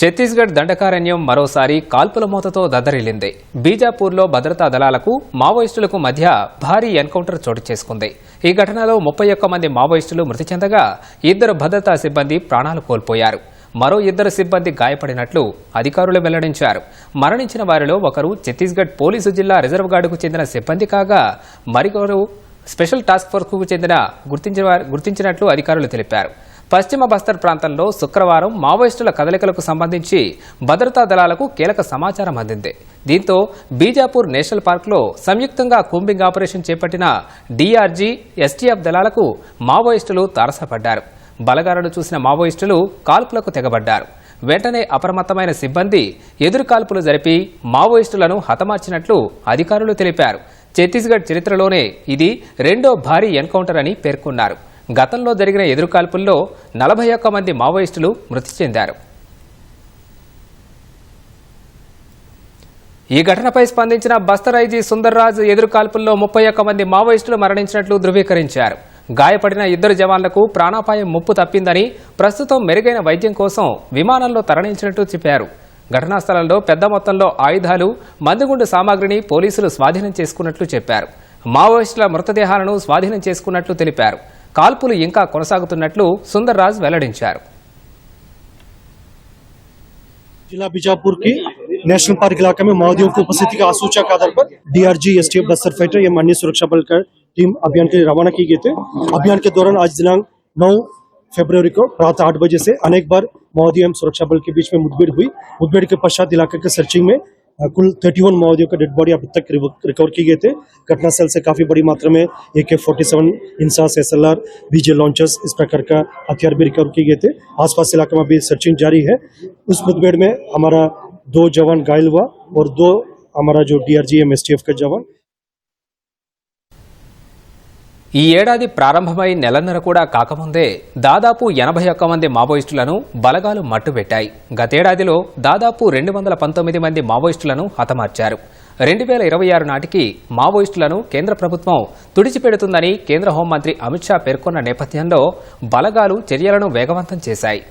ఛత్తీస్గఢ్ దండకారణ్యం మరోసారి కాల్పుల మూతతో దద్దరిల్లింది. బీజాపూర్లో భద్రతా దళాలకు మావోయిస్టులకు మధ్య భారీ ఎన్కౌంటర్ చోటు చేసుకుంది. ఈ ఘటనలో ముప్పై ఒక్క మంది మావోయిస్టులు మృతి చెందగా ఇద్దరు భద్రతా సిబ్బంది ప్రాణాలు కోల్పోయారు. మరో ఇద్దరు సిబ్బంది గాయపడినట్లు అధికారులు వెల్లడించారు. మరణించిన వారిలో ఒకరు ఛత్తీస్గఢ్ పోలీసు జిల్లా రిజర్వ్ గార్డుకు చెందిన సిబ్బంది కాగా మరికొకరు స్పెషల్ టాస్క్ ఫోర్స్కు చెందిన గుర్తించిన గుర్తించినట్లు అధికారులు తెలిపారు. పశ్చిమ బస్తర్ ప్రాంతంలో శుక్రవారం మావోయిస్టుల కదలికలకు సంబంధించి భద్రతా దళాలకు కీలక సమాచారం అందింది. దీంతో బీజాపూర్ నేషనల్ పార్క్లో సంయుక్తంగా కూంబింగ్ ఆపరేషన్ చేపట్టిన డీఆర్జీ ఎస్టీఎఫ్ దళాలకు మావోయిస్టులు తారసపడ్డారు. బలగాలను చూసిన మావోయిస్టులు కాల్పులకు తెగబడ్డారు. వెంటనే అప్రమత్తమైన సిబ్బంది ఎదురు కాల్పులు జరిపి మావోయిస్టులను హతమార్చినట్లు అధికారులు తెలిపారు. ఛత్తీస్గఢ్ చరిత్రలోనే ఇది రెండో భారీ ఎన్కౌంటర్ అని పేర్కొన్నారు. గతంలో జరిగిన ఎదురుకాల్పుల్లో నలభై ఒక్క మంది మావోయిస్టులు మృతి చెందారు. ఈ ఘటనపై స్పందించిన బస్తరైజీ సుందర్రాజ్ ఎదురుకాల్పుల్లో ముప్పై ఒక్క మంది మావోయిస్టులు మరణించినట్లు ధృవీకరించారు. గాయపడిన ఇద్దరు జవాన్లకు ప్రాణాపాయం ముప్పు తప్పిందని ప్రస్తుతం మెరుగైన వైద్యం కోసం విమానంలో తరలించినట్టు చెప్పారు. ఘటనా స్థలంలో పెద్ద మొత్తంలో ఆయుధాలు మందుగుండు సామాగ్రిని పోలీసులు స్వాధీనం చేసుకున్నట్లు చెప్పారు. మావోయిస్టుల మృతదేహాలను స్వాధీనం చేసుకున్నట్లు తెలిపారు. కాల్పులు ఇంకా కొనసాగుతున్నట్లు సుందర్రాజ్ వెల్లడించారు जिला बीजापुर के नेशनल पार्क इलाके में माओवादियों की उपस्थिति के आसूचक के आधार पर डीआरजी एसटीएफ बस्तर फाइटर एवं अन्य सुरक्षा बल का टीम अभियान के लिए रवाना की गए थे अभियान के दौरान आज दिनांक 9 फरवरी को प्रातः आठ बजे से अनेक बार माओवादी एवं सुरक्षा बल के बीच में मुठभेड़ हुई मुठभेड़ के पश्चात इलाके के सर्चिंग में अ, कुल 31 माओवादियों का डेड बॉडी अभी तक रिकवर की गए थे। घटनास्थल से काफ़ी बड़ी मात्रा में A K forty seven INSAS S L R BJ launchers इस प्रकार का हथियार भी रिकवर किए गए थे। आसपास इलाके में अभी सर्चिंग जारी है। उस मुठभेड़ में हमारा दो जवान घायल हुआ और दो हमारा जो D R G M S T F का जवान ఈ ఏడాది ప్రారంభమై నెలన్నర కూడా కాకముందే దాదాపు ఎనభై ఒక్క మంది మావోయిస్టులను బలగాలు మట్టుబెట్టాయి. గతేడాదిలో దాదాపు రెండు వందల పంతొమ్మిది మంది మావోయిస్టులను హతమార్చారు. రెండు వేల ఇరవై ఆరు నాటికి మావోయిస్టులను కేంద్ర ప్రభుత్వం తుడిచిపెడుతుందని కేంద్ర హోంమంత్రి అమిత్ షా పేర్కొన్న నేపథ్యంలో బలగాలు చర్యలను వేగవంతం చేశాయి.